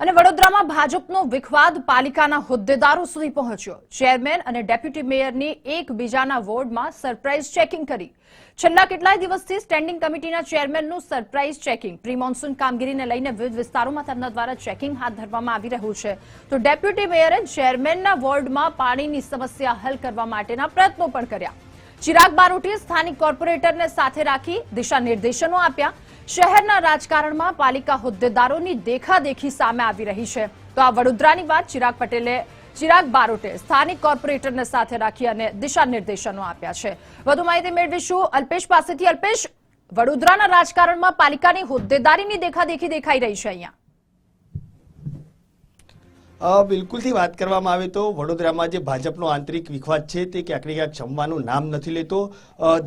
અને વડોદરામાં ભાજપનો વિખવાદ પાલિકાના હોદ્દેદારો સુધી પહોંચ્યો. ચેરમેન અને ડેપ્યુટી મેયરની એકબીજાના વોર્ડમાં સરપ્રાઇઝ ચેકિંગ કરી. છેલ્લા કેટલાય દિવસથી સ્ટેન્ડિંગ કમિટીના ચેરમેનનું સરપ્રાઇઝ ચેકિંગ. પ્રી મોન્સૂન કામગીરીને લઈને વિવિધ વિસ્તારોમાં તેમના દ્વારા ચેકિંગ હાથ ધરવામાં આવી રહ્યું છે. તો ડેપ્યુટી મેયરે ચેરમેનના વોર્ડમાં પાણીની સમસ્યા હલ કરવા માટેના પ્રયત્નો પણ કર્યા. ચિરાગ બારોટીએ સ્થાનિક કોર્પોરેટરને સાથે રાખી દિશા નિર્દેશનો આપ્યા. શહેરના રાજકારણમાં પાલિકા હોદ્દેદારોની દેખાદેખી સામે આવી રહી છે. તો આ વડોદરાની વાત ચિરાગ પટેલે, ચિરાગ બારોટે સ્થાનિક કોર્પોરેટરને સાથે રાખી અને દિશા નિર્દેશનો આપ્યા છે. વધુ માહિતી મેળવીશું અલ્પેશ પાસેથી. અલ્પેશ, વડોદરાના રાજકારણમાં પાલિકાની હોદ્દેદારીની દેખાદેખી દેખાઈ રહી છે અહીંયા. બિલકુલથી વાત કરવામાં આવે તો વડોદરામાં જે ભાજપનો આંતરિક વિખવાદ છે તે ક્યાંક ને ક્યાંક ક્ષમવાનું નામ નથી લેતો.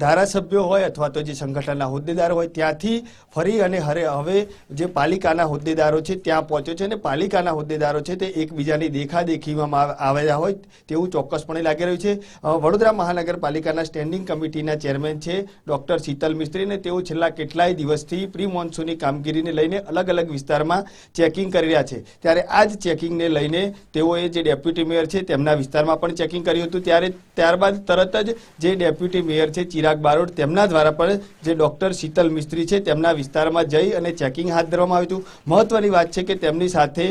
ધારાસભ્યો હોય અથવા તો જે સંગઠનના હોદ્દેદારો હોય ત્યાંથી ફરી અને હરે હવે જે પાલિકાના હોદ્દેદારો છે ત્યાં પહોંચ્યો છે અને પાલિકાના હોદ્દેદારો છે તે એકબીજાની દેખાદેખીમાં આવેલા હોય તેવું ચોક્કસપણે લાગી રહ્યું છે. વડોદરા મહાનગરપાલિકાના સ્ટેન્ડિંગ કમિટીના ચેરમેન છે ડોક્ટર શીતલ મિસ્ત્રી અને તેઓ છેલ્લા કેટલાય દિવસથી પ્રી મોન્સૂનની કામગીરીને લઈને અલગ અલગ વિસ્તારમાં ચેકિંગ કરી રહ્યા છે. ત્યારે આ જ ચેકિંગને લઈને તેઓએ જે ડેપ્યુટી મેયર છે તેમના વિસ્તારમાં પણ ચેકિંગ કર્યું હતું. ત્યારે ત્યારબાદ તરત જ જે ડેપ્યુટી મેયર છે ચિરાગ બારોટ તેમના દ્વારા પણ જે ડોક્ટર શીતલ મિસ્ત્રી છે તેમના વિસ્તારમાં જઈ અને ચેકિંગ હાથ ધરવામાં આવ્યું હતું. મહત્વની વાત છે કે તેમની સાથે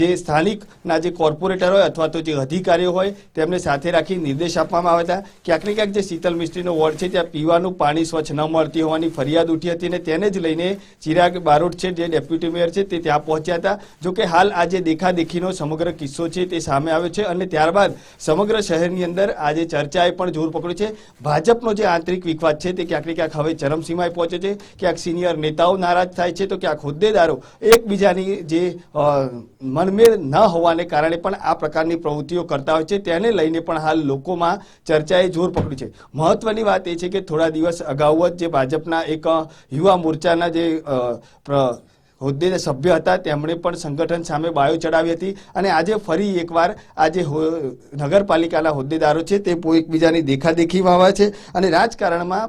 જે સ્થાનિકના જે કોર્પોરેટર હોય અથવા તો જે અધિકારીઓ હોય તેમને સાથે રાખી નિર્દેશ આપવામાં આવ્યા હતા. ક્યાંક ક્યાંક જે શીતલ મિસ્ત્રીનો વોર્ડ છે ત્યાં પીવાનું પાણી સ્વચ્છ ન મળતી હોવાની ફરિયાદ ઉઠી હતી અને તેને જ લઈને ચિરાગ બારોટ છે જે ડેપ્યુટી મેયર છે તે ત્યાં પહોંચ્યા હતા. જો કે હાલ આ જે દેખાદેખીનો સમગ્ર કિસ્સો છે તે સામે આવ્યો છે અને ત્યારબાદ સમગ્ર શહેરની અંદર આજે ચર્ચાએ પણ જોર પકડ્યું છે. ભાજપનો જે આંતરિક વિખવાદ છે તે ક્યાંક ને ક્યાંક હવે ચરમસીમાએ પહોંચે છે. ક્યાંક સિનિયર નેતાઓ નારાજ થાય છે તો ક્યાંક હોદ્દેદારો એકબીજાની જે મનમેળ ન હોવાને કારણે પણ આ પ્રકારની પ્રવૃત્તિઓ કરતા હોય છે. તેને લઈને પણ હાલ લોકોમાં ચર્ચાએ જોર પકડ્યું છે. મહત્વની વાત એ છે કે થોડા દિવસ અગાઉ જ જે ભાજપના એક યુવા મોરચાના જે હોદ્દેદાર સભ્ય હતા, તેમણે પણ સંગઠન સામે બાયો ચડાવી હતી અને આજે ફરી એકવાર આજે નગરપાલિકાના હોદ્દેદારો છે તે એકબીજાની દેખાદેખીમાં આવ્યા છે અને રાજકારણમાં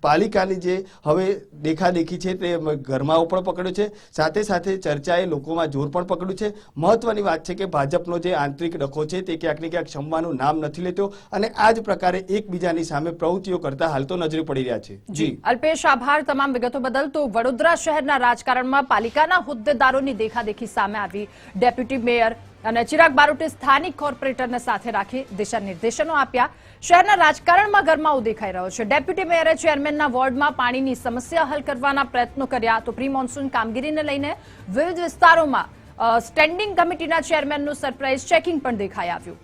પાલિકાની જે હવે દેખાદેખી છે તે ઘરમાં પણ પકડ્યો છે. સાથે સાથે ચર્ચાએ લોકોમાં જોર પણ પકડ્યું છે. મહત્વની વાત છે કે ભાજપનો જે આંતરિક ડખો છે તે ક્યાંક ને ક્યાંક ક્ષમવાનું નામ નથી લેતો અને આ જ પ્રકારે એકબીજાની સામે પ્રવૃત્તિઓ કરતા હાલ તો નજરે પડી રહ્યા છે. જી. અલ્પેશ, આભાર તમામ વિગતો બદલ. તો વડોદરા શહેરના રાજકારણમાં પાલિકાના હોદ્દેદારોની દેખાદેખી સામે આવી. ડેપ્યુટી મેયર અને ચિરાગ બારોટે સ્થાનિક કોર્પોરેટરને સાથે રાખી દિશા નિર્દેશનો આપ્યા. શહેરના રાજકારણમાં ગરમાવો દેખાઈ રહ્યો છે. ડેપ્યુટી મેયરે ચેરમેનના વોર્ડમાં પાણીની સમસ્યા હલ કરવાના પ્રયત્નો કર્યા તો પ્રી મોન્સૂન કામગીરીને લઈને વિવિધ વિસ્તારોમાં સ્ટેન્ડિંગ કમિટીના ચેરમેનનું સરપ્રાઇઝ ચેકિંગ પણ દેખાઈ આવ્યું.